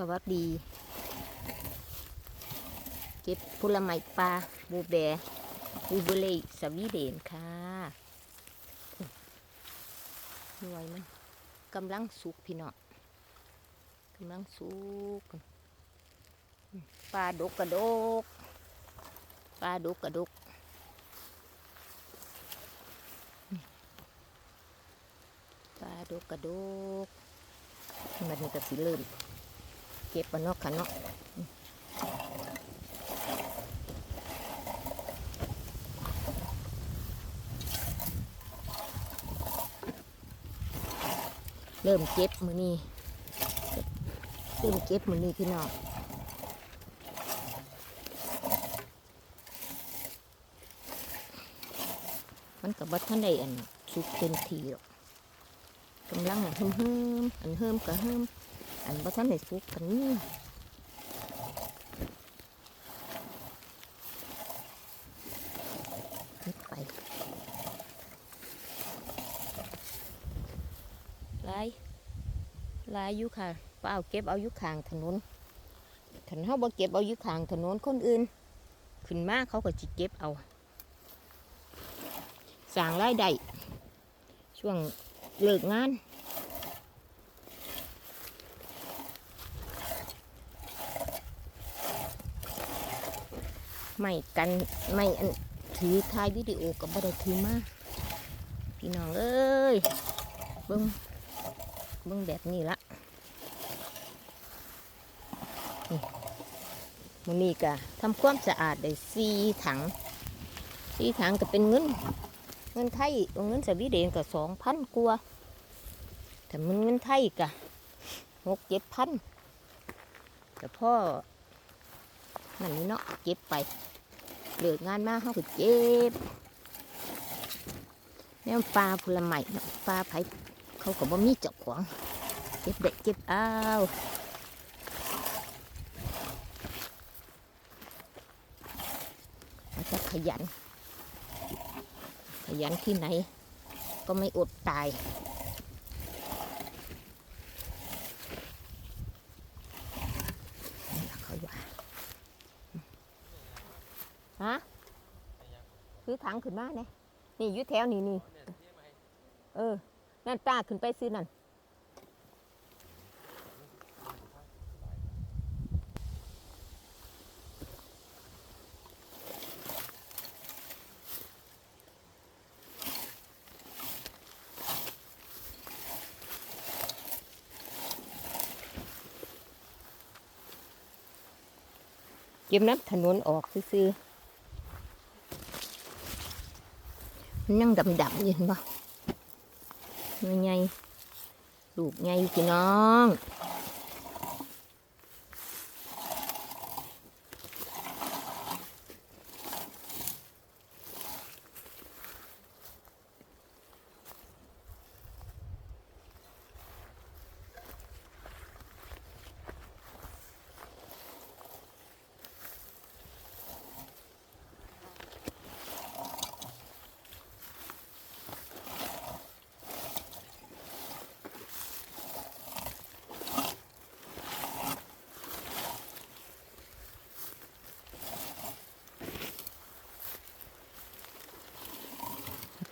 สวัสดี เก็บผลไม้ปลาบูแบบูเบเลสวีเดนค่ะหน่วยมันกำลังสุกพี่น้องกำลังสุกปลาดกกระดกปลาดกกระดกปลาดกกระดกมันนี่ก็สิเริ่ม ก็บปะเนอกค่ะเนาะเริ่มเก็บมือนี้เริ่มเก็บมือนี้พี่น้องมันกับบัท่านใดอันสุกเต็มทีหรอกกำลังอันเฮิมเฮิมอันเฮิมก็เฮิม อันบ่ทันได้สุกกันนี่ไปลายลายอยู่ค่ะเปล่าเก็บเอาอยู่ข้างถนนคันเฮาบ่เก็บเอาอยู่ข้างถนนคนอื่น ขึ้นมาเขาก็จิเก็บเอาสร้างรายได้ช่วงเลิกงาน ไม่กันไม่ถือถ่ายวิดีโอกับบ่ได้ถือมาพี่น้องเอ้ยเบิ้งเบิ้งแบบนี้ละมันนี่กะทำความสะอาดได้สีถังสีถังก็เป็นเงิน เงินไทยอาเงินสวีเดนก็สองพันกว่าแต่มันเงินไทยกะหกเจ็ดพันแต่พ่อ นั่นนี่เนาะเก็บไปเลิกงานมาเขาก็เก็บแนวปลาผลไม้เนาะปลาไผ่เขาก็บ่มีเจ้าของเก็บเด็กเก็บเอาเขาจะขยัน ขยันที่ไหน ก็ไม่อดตาย นี่ล่ะเขาว่า ฮะังขึ้นมาเนี่ยนี่อยู่แถวนี่นี่เออ นั่นตาขึ้นไปซื้อนั่นเก็บน้ำถนนออกซื้อๆ มันยังดำๆอยู่เห็นปะหน่วยใหญ่ลูกไงพี่น้อง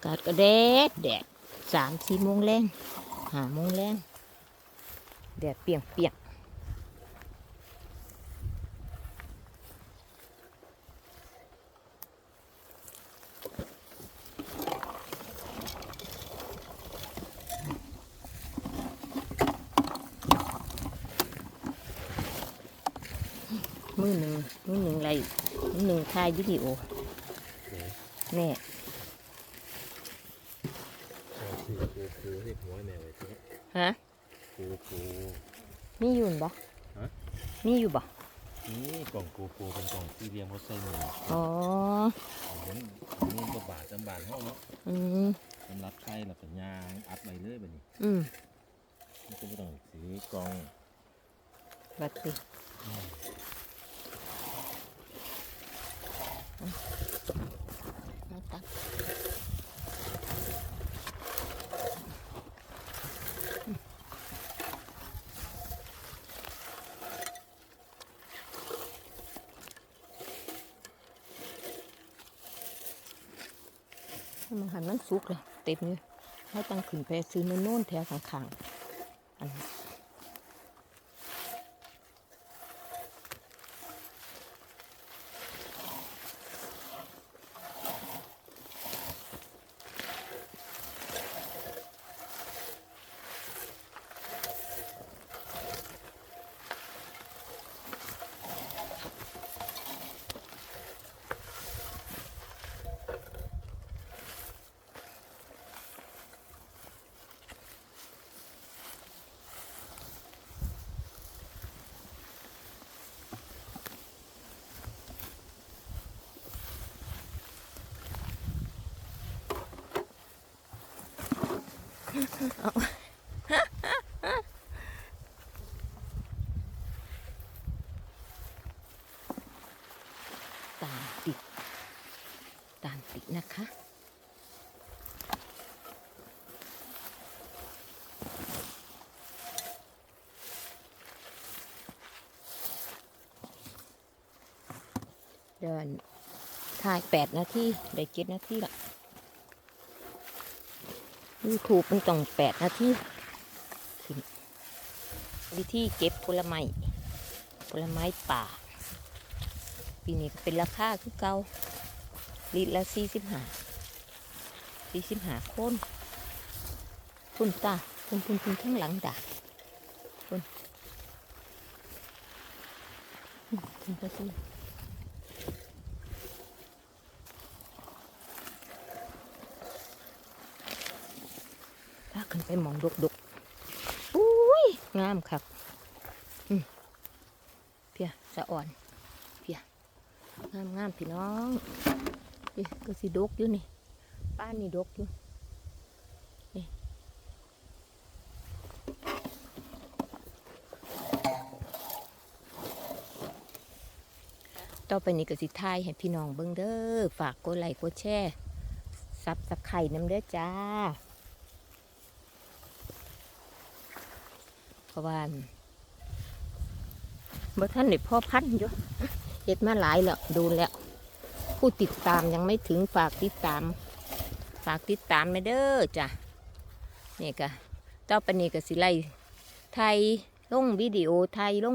กาศก็แดดแดดสามสี่โมงแรงห้าโมงแรงแดดเปรียงเปียงมือหนึ่งมือหนึ่งไรมือหนึ่งถ่ายวิดีโอแน่ ปูปูปูที่หัวแม่ไว้เถอะฮะปูปูมีอยู่บ่ฮะมีอยู่บ่นี่กล่องปูปูเป็นกล่องสี่เหลี่ยมเขาใส่หมูอ๋อเหมือนเงินกว่าบาทจำบาทเท่าเนาะอืมสำหรับไข่แล้วก็ยางอัดไปเลยแบบนี้อืมมันก็ไม่ต้องซื้อกล่องบัดติเอาตัก มันหันมันสุกเลยเต็มเลยให้ตั้งขึ้นไปซื้อโน่นแถวข้างๆอันนี้ ตามติด ตามติดนะคะเดินถ่ายแปดนาทีได้เจ็ดนาทีละ ยูทูบมันต้องแปดนาทีวิธีเก็บผลไม้ผลไม้ป่า ปีนี้เป็นราคาคือเก่าลิตรละสี่สิบห้าสี่สิบห้าคนพุ่นตาพุ่นพุ่นพุ่นข้างหลังด่าพุ่นพุ่นก็ซื้อ ขึ้นไปมองดกดกอุ้ยงามครับเพียสะอ่อนเพียงามงามพี่น้องนี่ก็สิดกอยู่นี่ป้านนี่ดกอยู่นี่ต่อไปนี้ก็สิทายให้พี่น้องเบิ่งเด้อฝากกดไลค์กดแชร์ซับสไข่น้ำเด้อจ้า เพราะว่าบ่ท่านนี่พ่อพันธุ์อยู่เห็ดมาหลายแล้วดูแล้ว ผู้ติดตามยังไม่ถึงฝากติดตาม ฝากติดตามไปเด้อจ้ะนี่ก็ต่อไปนี้ก็สิไล่ไทยลงวิดีโอไทยลง